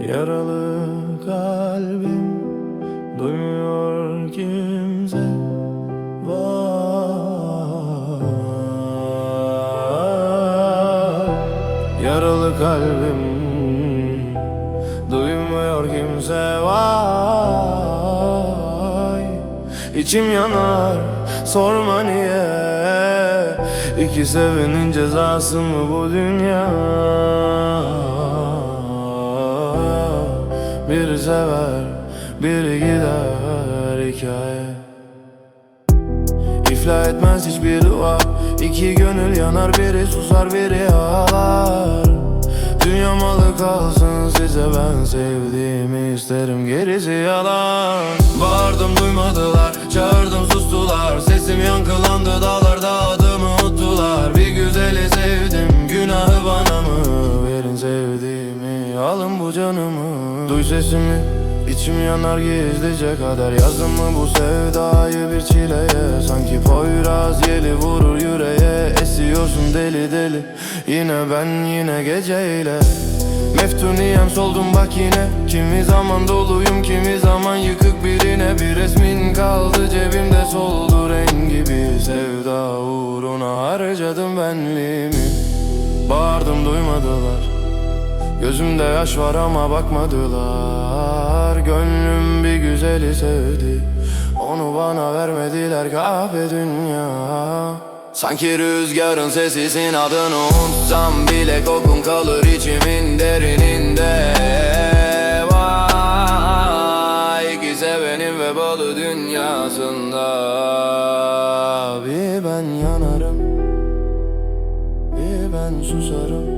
Yaralı kalbim duymuyor kimse. Var Yaralı kalbim duymuyor kimse. Var İçim yanar sorma niye? İki sevenin cezası mı bu dünya Biri sever biri gider hikaye. İflah etmez hiçbir dua İki gönül yanar biri susar biri ağlar. Dünya malı kalsın size ben sevdiğimi isterim gerisi yalan. Bağırdım duymadılar çağırdım sustular Sesim yankılandı dağlarda bu canımı. Duy sesimi İçim yanar gizlice kader. Yazdım mı bu sevdayı bir çileye? Sanki Poyraz yeli vurur yüreğe. Esiyorsun deli deli Yine ben yine geceyle. Meftuniyem soldum bak yine. Kimi zaman doluyum kimi zaman yıkık birine. Bir resmin kaldı cebimde soldu rengi Bir sevda uğruna harcadım benliğimi. Bağırdım duymadılar Gözümde yaş var ama bakmadılar. Gönlüm bir güzeli sevdi. Onu bana vermediler kahve dünya. Sanki rüzgarın sesisin adını unutsam bile Kokun kalır içimin derininde. Vay iki sevenin ve balı dünyasında. Bir ben yanarım Bir ben susarım